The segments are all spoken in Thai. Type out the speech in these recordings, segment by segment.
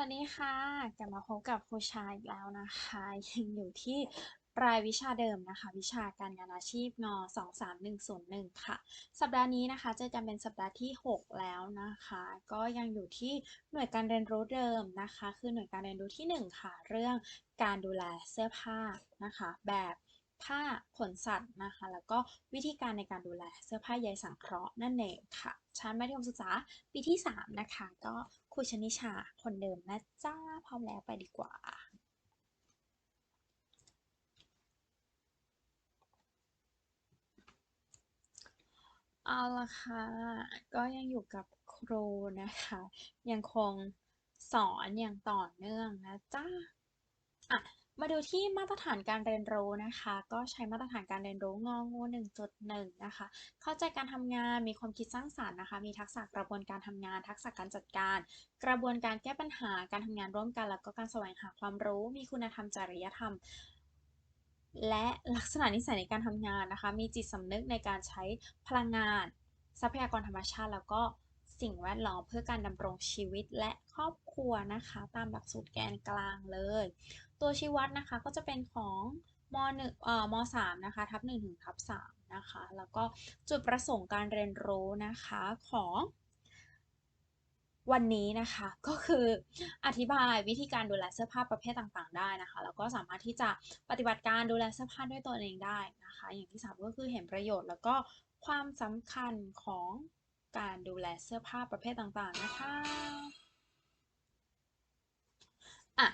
วัสดีค่ะ กลับมาพบกับครูชายอีกแล้วนะคะยังอยู่ที่รายวิชาเดิมนะคะ วิชาการงานอาชีพน23101 ค่ะ สัปดาห์นี้นะคะจอกันเป็นสัปดาห์ที่ 6 แล้วนะคะ ก็ยังอยู่ที่หน่วยการเรียนรู้เดิมนะคะ คือหน่วยการเรียนรู้ที่ 1 ค่ะ เรื่องการดูแลเสื้อผ้านะคะ แบบ ผ้าขนสัตว์นะคะ แล้วก็วิธีการในการดูแลเสื้อผ้าใยสังเคราะห์นั่นเองค่ะ ชั้นมัธยมศึกษาปีที่ 3 นะคะ ก็ครูชนิชาคนเดิมนะจ้า พร้อมแล้วไปดีกว่าเอาละค่ะ ก็ยังอยู่กับครูนะคะ ยังคงสอนอย่างต่อเนื่องนะจ้าอะ มาดูที่มาตรฐานการเรียนรู้นะคะ ก็ใช้มาตรฐานการเรียนรู้งองู1.1 นะคะ เข้าใจการทำงานมีความคิดสร้างสรรค์นะคะ มีทักษะกระบวนการทำงาน ทักษะการจัดการ กระบวนการแก้ปัญหาการทำงานร่วมกัน แล้วก็การแสวงหาความรู้ มีคุณธรรมจริยธรรม และลักษณะนิสัยในการทำงานนะคะ มีจิตสำนึกในการใช้พลังงาน ทรัพยากรธรรมชาติ แล้วก็สิ่งแวดล้อมเพื่อการดำรงชีวิตและครอบครัวนะคะ ตามหลักสูตรแกนกลางเลย ตัวชี้วัดนะคะก็จะเป็นของม .1 เอ่อม .3 นะคะทับ1ถึงทับ3นะคะแล้วก็จุดประสงค์การเรียนรู้นะคะของวันนี้นะคะก็คืออธิบายวิธีการดูแลเสื้อผ้าประเภทต่างๆ ได้นะคะแล้วก็สามารถที่จะปฏิบัติการดูแลเสื้อผ้าด้วยตัวเองได้นะคะ อย่างที่สามก็คือเห็นประโยชน์แล้วก็ความสำคัญของการดูแลเสื้อผ้าประเภทต่างๆนะคะอะ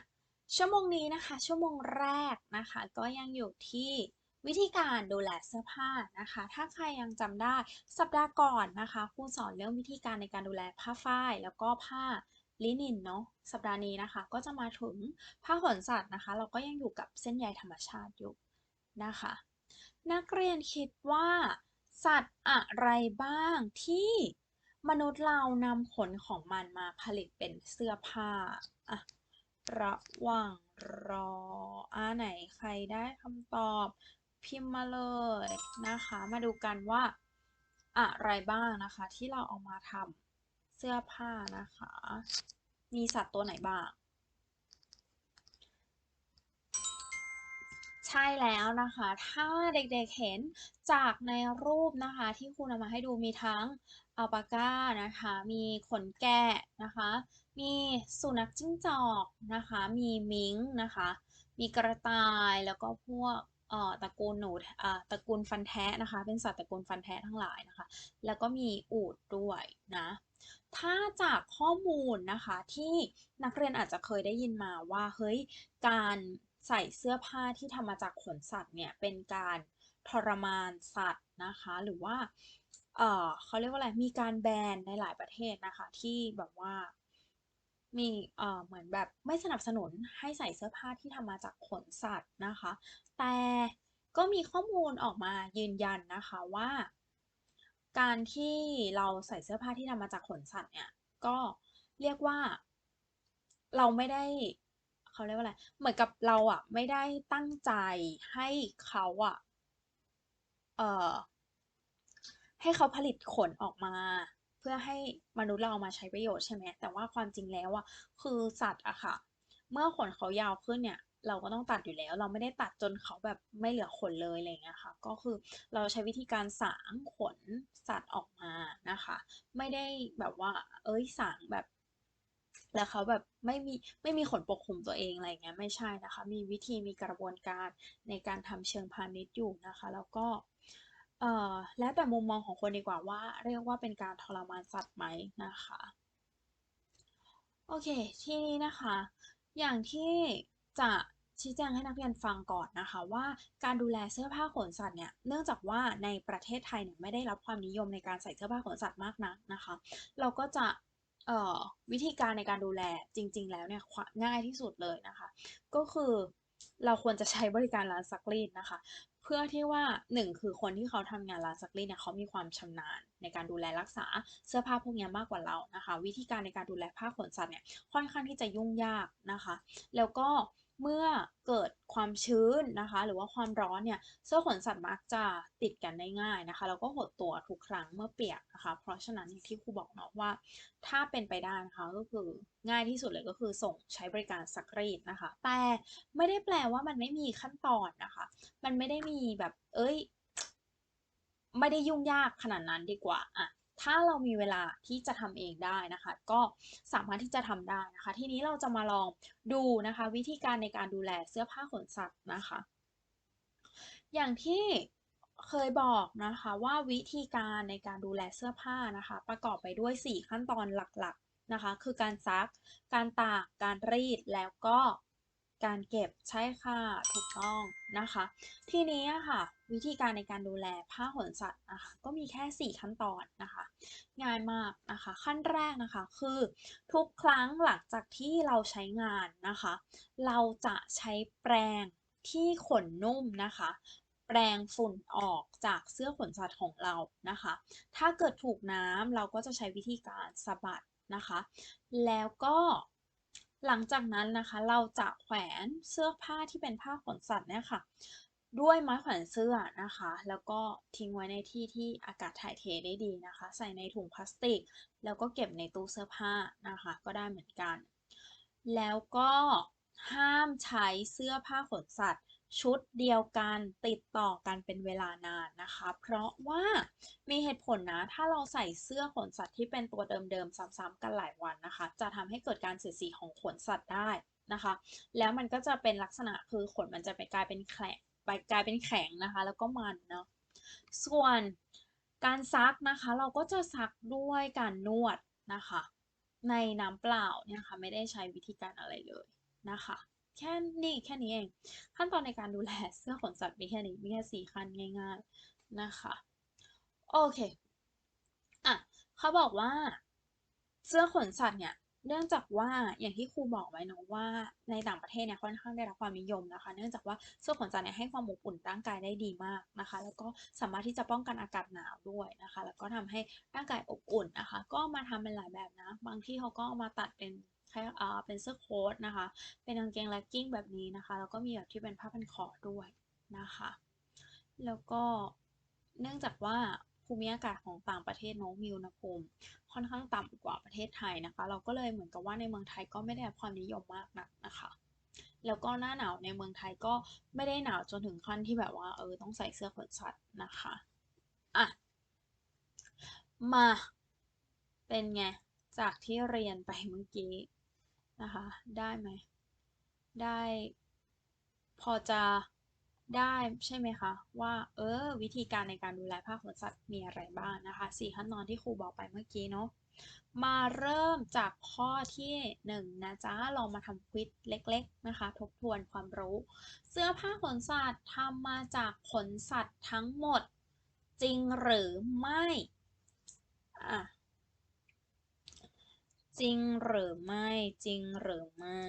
ชั่วโมงนี้นะคะ ชั่วโมงแรกนะคะ ก็ยังอยู่ที่วิธีการดูแลเสื้อผ้านะคะ ถ้าใครยังจำได้สัปดาห์ก่อนนะคะครูสอนเรื่องวิธีการในการดูแลผ้าฝ้าย แล้วก็ผ้าลินินเนาะสัปดาห์นี้นะคะ ก็จะมาถึงผ้าขนสัตว์นะคะ เราก็ยังอยู่กับเส้นใยธรรมชาติอยู่นะคะ นักเรียนคิดว่า สัตว์อะไรบ้างที่มนุษย์เรานำขนของมันมาผลิตเป็นเสื้อผ้าอะ ระหว่างรออ่าไหนใครได้คำตอบพิมพ์มาเลยนะคะ มาดูกันว่าอะไรบ้างนะคะ ที่เราเอามาทำเสื้อผ้านะคะ มีสัตว์ตัวไหนบ้าง ใช่แล้วนะคะ ถ้าเด็กๆเห็นจากในรูปนะคะที่ครูนำมาให้ดูมีทั้งอัลปาก้านะคะ มีขนแกะนะคะ มีสุนัขจิ้งจอกนะคะ มีมิงนะคะ มีกระต่ายแล้วก็พวกเอ่อตระกูลหนูอ่าตระกูลฟันแท้นะคะ เป็นสัตว์ตระกูลฟันแท้ทั้งหลายนะคะ แล้วก็มีอูฐด้วยนะ ถ้าจากข้อมูลนะคะที่นักเรียนอาจจะเคยได้ยินมาว่าเฮ้ยการใส่เสื้อผ้าที่ทำมาจากขนสัตว์เนี่ยเป็นการทรมานสัตว์นะคะ หรือว่าเออเขาเรียกว่าอะไรมีการแบนในหลายประเทศนะคะ ที่แบบว่า มีเอ่อเหมือนแบบไม่สนับสนุนให้ใส่เสื้อผ้าที่ทำมาจากขนสัตว์นะคะ แต่ก็มีข้อมูลออกมายืนยันนะคะว่า การที่เราใส่เสื้อผ้าที่ทำมาจากขนสัตว์เนี่ยก็เรียกว่า เราไม่ได้เขาเรียกว่าอะไรเหมือนกับเราอะไม่ได้ตั้งใจให้เขาอะเอ่อให้เขาผลิตขนออกมา เพื่อให้มนุษย์เรามาใช้ประโยชน์ใช่ไหมแต่ว่าความจริงแล้วอะคือสัตว์อะค่ะ เมื่อขนเขายาวขึ้นเนี่ยเราก็ต้องตัดอยู่แล้ว เราไม่ได้ตัดจนเขาแบบไม่เหลือขนเลยอะไรเงี้ยค่ะ ก็คือเราใช้วิธีการสางขนสัตว์ออกมานะคะ ไม่ได้แบบว่า เอ้ยสางแบบ แล้วเขาแบบไม่มีไม่มีขนปกคลุมตัวเองอะไรเงี้ยไม่ใช่นะคะ มีวิธีมีกระบวนการในการทำเชิงพาณิชย์อยู่นะคะ แล้วก็ เอ่อแล้วแต่มุมมองของคนดีกว่าว่า เรียกว่าเป็นการทรมานสัตว์ไหมนะคะ โอเค ทีนี้นะคะ อย่างที่จะชี้แจงให้นักเรียนฟังก่อนนะคะว่าการดูแลเสื้อผ้าขนสัตว์เนี่ยเนื่องจากว่าในประเทศไทยเนี่ยไม่ได้รับความนิยมในการใส่เสื้อผ้าขนสัตว์มากนักนะคะ เราก็จะเอ่อวิธีการในการดูแลจริง ๆ แล้วเนี่ยง่ายที่สุดเลยนะคะ ก็คือเราควรจะใช้บริการร้านซักรีดนะคะ เพื่อที่ว่าหนึ่งคือคนที่เขาทำงานร้านซักรีดเนี่ยเขามีความชำนาญในการดูแลรักษาเสื้อผ้าพวกนี้มากกว่าเรานะคะ วิธีการในการดูแลผ้าขนสัตว์เนี่ยค่อนข้างที่จะยุ่งยากนะคะ แล้วก็ เมื่อเกิดความชื้นนะคะ หรือว่าความร้อนเนี่ยเสื้อขนสัตว์มักจะติดกันได้ง่ายนะคะแล้วก็หดตัวทุกครั้งเมื่อเปียกนะคะ เพราะฉะนั้นอย่างที่ครูบอกเนาะว่า ถ้าเป็นไปได้นะคะก็คือง่ายที่สุดเลยก็คือส่งใช้บริการซักรีดนะคะ แต่ไม่ได้แปลว่ามันไม่มีขั้นตอนนะคะ มันไม่ได้มีแบบเอ้ย ไม่ได้ยุ่งยากขนาดนั้นดีกว่าอะ ถ้าเรามีเวลาที่จะทำเองได้นะคะ ก็สามารถที่จะทำได้นะคะ ทีนี้เราจะมาลองดูนะคะ วิธีการในการดูแลเสื้อผ้าขนสัตว์นะคะ อย่างที่เคยบอกนะคะว่าวิธีการในการดูแลเสื้อผ้านะคะ ประกอบไปด้วย 4 ขั้นตอนหลักๆนะคะ คือการซัก การตาก การรีดแล้วก็ การเก็บใช่ค่ะถูกต้องนะคะ ทีนี้ค่ะ วิธีการในการดูแลผ้าขนสัตว์นะคะก็มีแค่ 4 ขั้นตอนนะคะ ง่ายมากนะคะ ขั้นแรกนะคะคือทุกครั้งหลังจากที่เราใช้งานนะคะ เราจะใช้แปรงที่ขนนุ่มนะคะแปรงฝุ่นออกจากเสื้อขนสัตว์ของเรานะคะ ถ้าเกิดถูกน้ำเราก็จะใช้วิธีการสะบัดนะคะ แล้วก็ หลังจากนั้นนะคะเราจะแขวนเสื้อผ้าที่เป็นผ้าขนสัตว์เนี่ยค่ะ ด้วยไม้แขวนเสื้อนะคะ แล้วก็ทิ้งไว้ในที่ที่อากาศถ่ายเทได้ดีนะคะ ใส่ในถุงพลาสติก แล้วก็เก็บในตู้เสื้อผ้านะคะ ก็ได้เหมือนกัน แล้วก็ห้ามใช้เสื้อผ้าขนสัตว์ ชุดเดียวกันติดต่อกันเป็นเวลานานนะคะ เพราะว่ามีเหตุผลนะ ถ้าเราใส่เสื้อขนสัตว์ที่เป็นตัวเดิมๆซ้ำๆกันหลายวันนะคะ จะทำให้เกิดการเสียดสีของขนสัตว์ได้นะคะ แล้วมันก็จะเป็นลักษณะคือขนมันจะไปกลายเป็นแข็งไปกลายเป็นแข็งนะคะ แล้วก็มันเนาะส่วนการซักนะคะ เราก็จะซักด้วยการนวดนะคะ ในน้ำเปล่าเนี่ยค่ะไม่ได้ใช้วิธีการอะไรเลยนะคะ แค่นี้แค่นี้เอง ขั้นตอนในการดูแลเสื้อขนสัตว์มีแค่นี้มีแค่สี่ขั้นง่าย ๆนะคะ โอเคอะเขาบอกว่า เสื้อขนสัตว์เนี่ยเนื่องจากว่าอย่างที่ครูบอกไว้เนอะว่าในต่างประเทศเนี่ยค่อนข้างได้รับความนิยมนะคะ เนื่องจากว่าเสื้อขนสัตว์เนี่ยให้ความอบอุ่นร่างกายได้ดีมากนะคะ แล้วก็สามารถที่จะป้องกันอากาศหนาวด้วยนะคะ แล้วก็ทำให้ร่างกายอบอุ่นนะคะ ก็มาทำเป็นหลายแบบนะ บางที่เขาก็เอามาตัดเป็น เป็นเสื้อโค้ทนะคะ เป็นกางเกงแล็กกิ้งแบบนี้นะคะ แล้วก็มีแบบที่เป็นผ้าพันคอด้วยนะคะ แล้วก็เนื่องจากว่าภูมิอากาศของต่างประเทศเนอะมีอุณหภูมิค่อนข้างต่ำกว่าประเทศไทยนะคะ เราก็เลยเหมือนกับว่าในเมืองไทยก็ไม่ได้ความนิยมมากนักนะคะ แล้วก็หน้าหนาวในเมืองไทยก็ไม่ได้หนาวจนถึงขั้นที่แบบว่าเออต้องใส่เสื้อขนสัตว์นะคะอะมาเป็นไงจากที่เรียนไปเมื่อกี้ นะคะ ได้ไหม ได้ พอจะได้ใช่ไหมคะว่าเออวิธีการในการดูแลผ้าขนสัตว์มีอะไรบ้างนะคะสี่ขั้นตอนที่ครูบอกไปเมื่อกี้เนาะมาเริ่มจากข้อที่หนึ่งนะจ๊ะลองมาทำควิดเล็ก ๆนะคะ ทบทวนความรู้ เสื้อผ้าขนสัตว์ทำมาจากขนสัตว์ทั้งหมด จริงหรือไม่อะ จริงหรือไม่จริงหรือไม่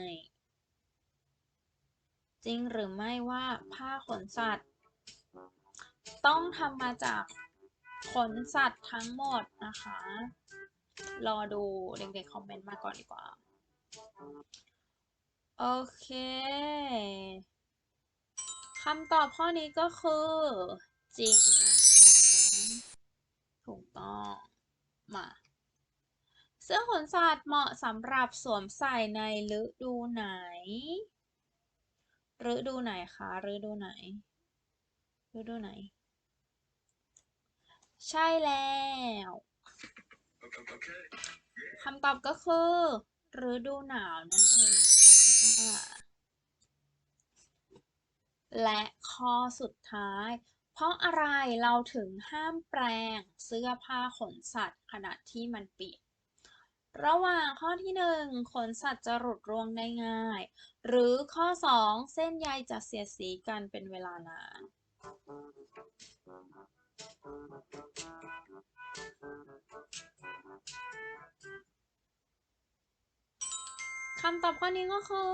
จริงหรือไม่ว่าผ้าขนสัตว์ ต้องทำมาจากขนสัตว์ทั้งหมดนะคะ รอดูเด็กๆคอมเมนต์มาก่อนดีกว่า โอเคคำตอบข้อนี้ก็คือ จริงนะคะ ถูกต้อง มา เสื้อขนสัตว์เหมาะสำหรับสวมใส่ในฤดูไหน ฤดูไหนคะ ฤดูไหน ฤดูไหน ใช่แล้วคำตอบก็คือ ฤดูหนาวนั่นเองค่ะและข้อสุดท้าย เพราะอะไรเราถึงห้ามแปรงเสื้อผ้าขนสัตว์ขณะที่มันเปียก ระหว่างข้อที่ 1 ขนสัตว์จะหลุดร่วงได้ง่าย หรือข้อ 2 เส้นใยจะเสียดสีกันเป็นเวลานานคำตอบข้อนี้ก็คือ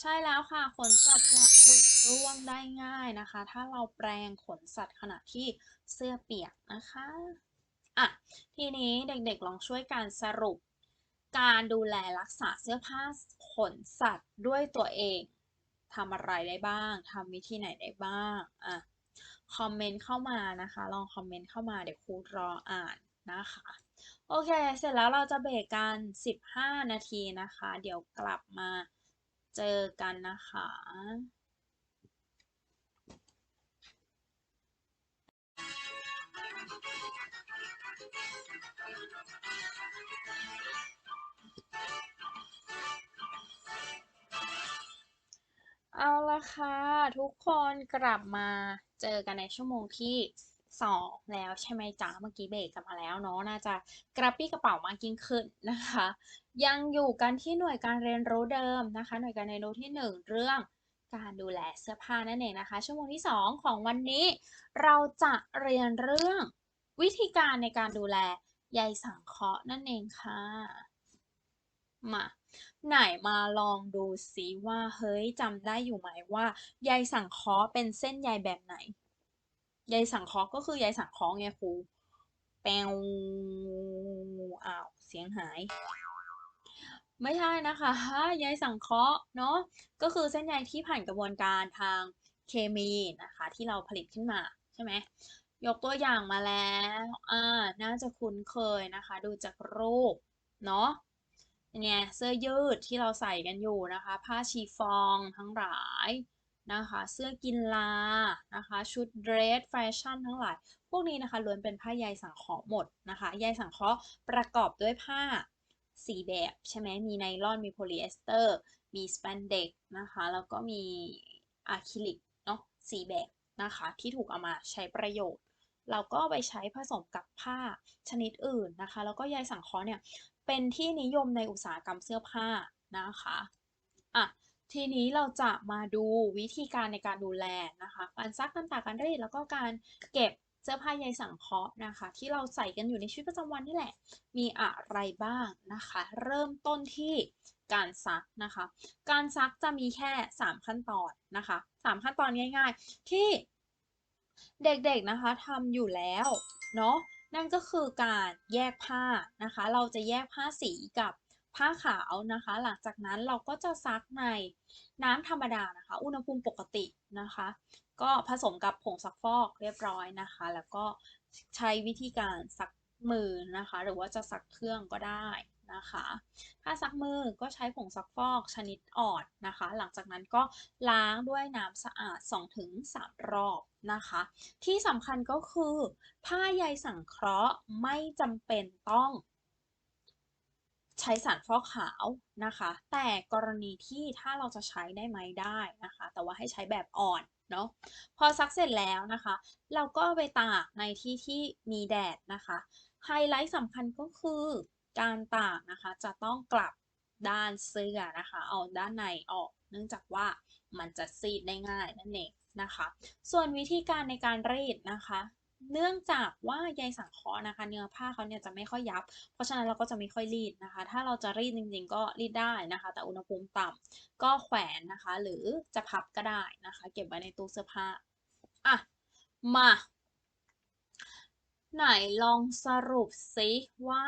ใช่แล้วค่ะ ขนสัตว์จะหลุดร่วงได้ง่ายนะคะ ถ้าเราแปรงขนสัตว์ขณะที่เสื้อเปียกนะคะ อะทีนี้เด็กๆลองช่วยการสรุป การดูแลรักษาเสื้อผ้าขนสัตว์ด้วยตัวเองทำอะไรได้บ้างทำวิธีไหนได้บ้างอะคอมเมนต์เข้ามานะคะ ลองคอมเมนต์เข้ามาเดี๋ยวครูรออ่านนะคะ โอเค เสร็จแล้วเราจะเบรกกัน 15 นาทีนะคะ เดี๋ยวกลับมาเจอกันนะคะ เอาละค่ะ ทุกคนกลับมาเจอกันในชั่วโมงที่สองแล้วใช่ไหมจ๊ะเมื่อกี้เบรกกันมาแล้วเนาะน่าจะกระปี้กระเป๋ามากยิ่งขึ้นนะคะ ยังอยู่กันที่หน่วยการเรียนรู้เดิมนะคะ หน่วยการเรียนรู้ที่หนึ่งเรื่องการดูแลเสื้อผ้านั่นเองนะคะ ชั่วโมงที่สองของวันนี้ เราจะเรียนเรื่อง วิธีการในการดูแลใยสังเคราะห์นั่นเองค่ะมาไหนมาลองดูซิว่าเฮ้ยจำได้อยู่ไหมว่าใยสังเคราะห์เป็นเส้นใยแบบไหนใยสังเคราะห์ก็คือใยสังเคราะห์ไงครูแปวอ้าวเสียงหาย ไม่ใช่นะคะใยสังเคราะห์เนาะก็คือเส้นใยที่ผ่านกระบวนการทางเคมีนะคะ ที่เราผลิตขึ้นมาใช่ไหม ยกตัวอย่างมาแล้ว อ่า น่าจะคุ้นเคยนะคะ ดูจากรูป เนาะเนี่ยเสื้อยืดที่เราใส่กันอยู่นะคะ ผ้าชีฟองทั้งหลายนะคะ เสื้อกินลา นะคะ ชุดเดรสแฟชั่นทั้งหลาย พวกนี้นะคะล้วนเป็นผ้าใยสังเคราะห์หมดนะคะ ใยสังเคราะห์ประกอบด้วยผ้าสีแบบใช่ไหม มีไนลอน มีโพลีเอสเตอร์ มีสแปนเด็กนะคะ แล้วก็มีอะคริลิกเนาะสีแบบ นะคะ ที่ถูกเอามาใช้ประโยชน์ เราก็ไปใช้ผสมกับผ้าชนิดอื่นนะคะ แล้วก็ใยสังเคราะห์เนี่ยเป็นที่นิยมในอุตสาหกรรมเสื้อผ้านะคะอะทีนี้เราจะมาดูวิธีการในการดูแลนะคะ การซักการตากการรีดแล้วก็การเก็บเสื้อผ้าใยสังเคราะห์นะคะ ที่เราใส่กันอยู่ในชีวิตประจำวันนี่แหละ มีอะไรบ้างนะคะ เริ่มต้นที่ การซักนะคะ การซักจะมีแค่ 3 ขั้นตอนนะคะ 3 ขั้นตอนง่าย ๆ ที่เด็กๆนะคะทำอยู่แล้วเนาะนั่นก็คือการแยกผ้านะคะ เราจะแยกผ้าสีกับผ้าขาวนะคะ หลังจากนั้นเราก็จะซักในน้ำธรรมดานะคะ อุณหภูมิปกตินะคะ ก็ผสมกับผงซักฟอกเรียบร้อยนะคะ แล้วก็ใช้วิธีการซักมือนะคะ หรือว่าจะซักเครื่องก็ได้ นะคะถ้าซักมือก็ใช้ผงซักฟอกชนิดอ่อนนะคะ หลังจากนั้นก็ล้างด้วยน้ำสะอาด 2-3 รอบนะคะ ที่สำคัญก็คือ ผ้าใยสังเคราะห์ไม่จำเป็นต้องใช้สารฟอกขาวนะคะ แต่กรณีที่ถ้าเราจะใช้ได้ไหมได้นะคะ แต่ว่าให้ใช้แบบอ่อนเนาะพอซักเสร็จแล้วนะคะ เราก็ไปตากในที่ที่มีแดดนะคะ ไฮไลท์สำคัญก็คือ การตากนะคะจะต้องกลับด้านเสื้อนะคะ เอาด้านในออก เนื่องจากว่ามันจะซีดได้ง่ายนั่นเองนะคะ ส่วนวิธีการในการรีดนะคะ เนื่องจากว่าใยสังเคราะห์นะคะ เนื้อผ้าเขาเนี่ยจะไม่ค่อยยับ เพราะฉะนั้นเราก็จะไม่ค่อยรีดนะคะ ถ้าเราจะรีดจริงๆ ก็รีดได้นะคะ แต่อุณหภูมิต่ำก็แขวนนะคะ หรือจะพับก็ได้นะคะ เก็บไว้ในตู้เสื้อผ้าอะมา ไหนลองสรุปซิว่า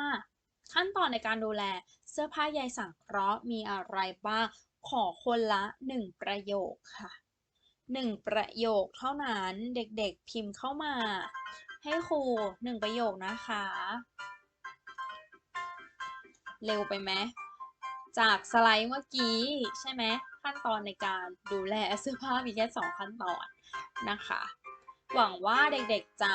ขั้นตอนในการดูแลเสื้อผ้าใยสังเคราะห์มีอะไรบ้าง ขอคนละ 1 ประโยคค่ะ 1 ประโยคเท่านั้นเด็กๆพิมพ์เข้ามา ให้ครู 1 ประโยคนะคะ เร็วไปไหมจากสไลด์เมื่อกี้ใช่ไหมขั้นตอนในการดูแลเสื้อผ้ามีแค่2ขั้นตอนนะคะ หวังว่าเด็กๆจะ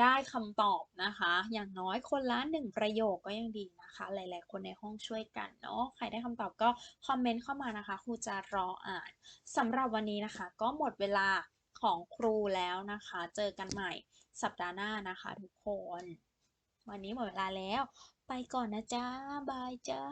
ได้คำตอบนะคะ อย่างน้อยคนละหนึ่งประโยคก็ยังดีนะคะ หลายๆ คนในห้องช่วยกันเนาะ ใครได้คำตอบก็คอมเมนต์เข้ามานะคะ ครูจะรออ่านสำหรับวันนี้นะคะ ก็หมดเวลาของครูแล้วนะคะ เจอกันใหม่สัปดาห์หน้านะคะทุกคน วันนี้หมดเวลาแล้ว ไปก่อนนะจ้า บายจ้า